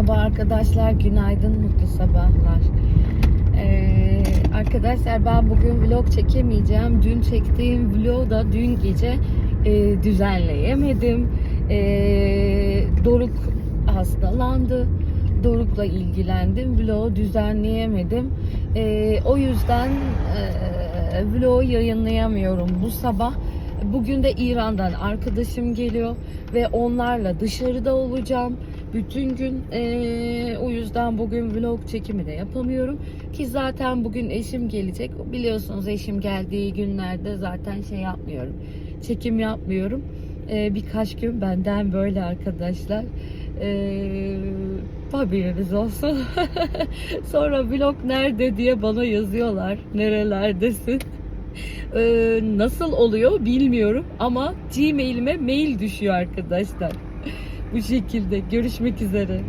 Merhaba arkadaşlar, günaydın, mutlu sabahlar. Ee, arkadaşlar ben bugün vlog çekemeyeceğim. Dün çektiğim vlogu da dün gece e, düzenleyemedim. Ee, Doruk hastalandı. Doruk'la ilgilendim. Vlogu düzenleyemedim. Ee, o yüzden e, vlogu yayınlayamıyorum bu sabah. Bugün de İran'dan arkadaşım geliyor ve onlarla dışarıda olacağım. Bütün gün eee, o yüzden bugün vlog çekimi de yapamıyorum. Ki zaten bugün eşim gelecek. Biliyorsunuz eşim geldiği günlerde zaten şey yapmıyorum. Çekim yapmıyorum. Eee, birkaç gün benden böyle arkadaşlar. Eee haberiniz olsun. Sonra vlog nerede diye bana yazıyorlar. Nerelerdesin? Ee, nasıl oluyor bilmiyorum ama Gmail'ime mail düşüyor arkadaşlar. Bu şekilde görüşmek üzere.